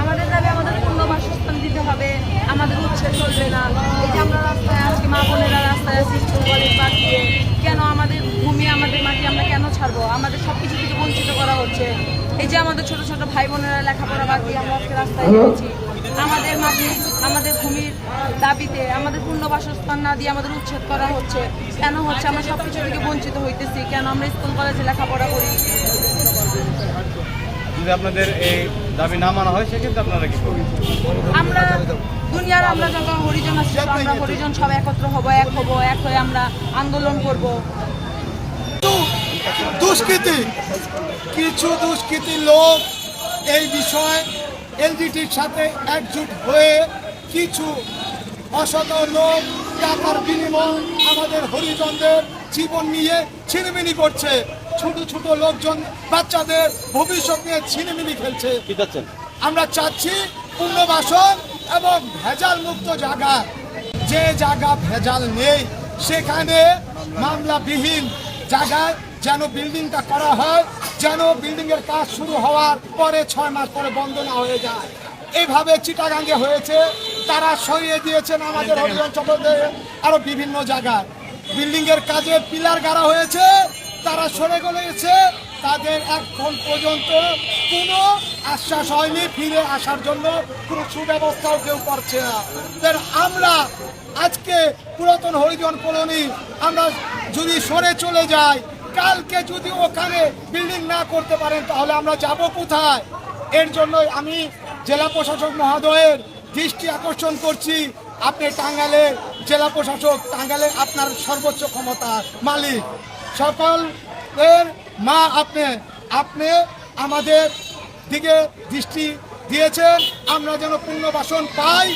আমাদের দাবি আমাদের পূর্ণ বাসস্থান দিতে হবে আমাদের উচ্ছেদ চলবে না। এই যে আমরা রাস্তায় আজকে মা বোনেরা রাস্তায় আছি স্কুল কলেজ বাদ দিয়ে কেন আমাদের ভূমি আমাদের মাটি আমরা কেন ছাড়বো? আমাদের সব কিছু থেকে বঞ্চিত করা হচ্ছে। এই যে আমাদের ছোট ছোট ভাই বোনেরা লেখাপড়া বাদ দিয়ে আমরা আজকে রাস্তায় রয়েছি আমাদের মাটি আমাদের ভূমির দাবিতে আমাদের পূর্ণ বাসস্থান না দিয়ে আমাদের উচ্ছেদ করা হচ্ছে। কেন হচ্ছে? আমরা সব কিছু থেকে বঞ্চিত হইতেছি। কেন আমরা স্কুল কলেজে লেখাপড়া করি? যদি আপনাদের এই দাবি না মানা হয় সেক্ষেত্রে আপনারা কি করবেন? আমরা দুনিয়ার আমরা যত হরিজন আছি আমরা হরিজন সব একত্র হব এক হব এক হয়ে আমরা আন্দোলন করব। দুষ্কৃতি কিছু দুষ্কৃতি লোক এই বিষয়ে এলজিটির সাথে একজুট হয়ে কিছু অসত লোক টাকার বিনিময় আমাদের হরিজনদের জীবন নিয়ে ছিনিমিনি করছে। ছোট ছোট লোকজন বাচ্চাদের ভবিষ্যৎ নিয়ে ছিনিমিনি খেলছে। আমরা চাচ্ছি পুনর্বাসন এবং ভেজাল মুক্ত জায়গা। যে জায়গা ভেজাল নেই সেখানে মামলাবিহীন জায়গায় যেন বিল্ডিংটা করা হয় যেন বিল্ডিং এর কাজ শুরু হওয়ার পরে ছয় মাস পরে বন্ধ না হয়ে যায়। এইভাবে চিটাগাঙ্গে হয়েছে, তারা সরিয়ে দিয়েছেন আমাদের হরিজন চক্রদের আরও বিভিন্ন জায়গায়। বিল্ডিং এর কাজে পিলার গাড়া হয়েছে, তারা সরে গেছে তাদের এখন পর্যন্ত কোনো আশ্বাস হয়নি ফিরে আসার জন্য, কোনো সুব্যবস্থাও কেউ করছে না। আমরা আজকে পুরাতন হরিজন কলোনি, আমরা যদি সরে চলে যাই কালকে যদি ওখানে বিল্ডিং না করতে পারেন, তাহলে আমরা যাব কোথায়? এর জন্য আমি জেলা প্রশাসক মহোদয়ের দৃষ্টি আকর্ষণ করছি। আপনি টাঙ্গাইলের জেলা প্রশাসক টাঙ্গালে আপনার সর্বোচ্চ ক্ষমতা মালিক। সকলের মা আপনি আপনি আমাদের দিকে দৃষ্টি দিয়েছেন। আমরা যেন পুনর্বাসন পাই,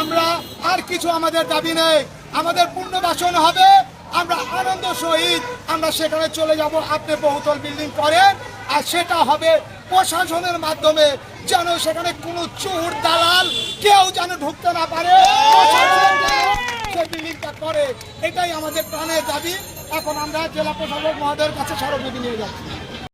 আমরা আর কিছু আমাদের দাবি নেই। আমাদের পুনর্বাসন হবে আমরা আনন্দ সহিত আমরা সেখানে চলে যাব। আপনি বহুতল বিল্ডিং করেন আর সেটা হবে প্রশাসনের মাধ্যমে যেন সেখানে কোনো চোর, দালাল কেউ যেন ঢুকতে না পারে। বিল্ডিংটা করে। এটাই আমাদের প্রাণের দাবি। এখন আমরা জেলা প্রশাসক মহোদয়ের কাছে স্মারকলিপি নিয়ে যাচ্ছি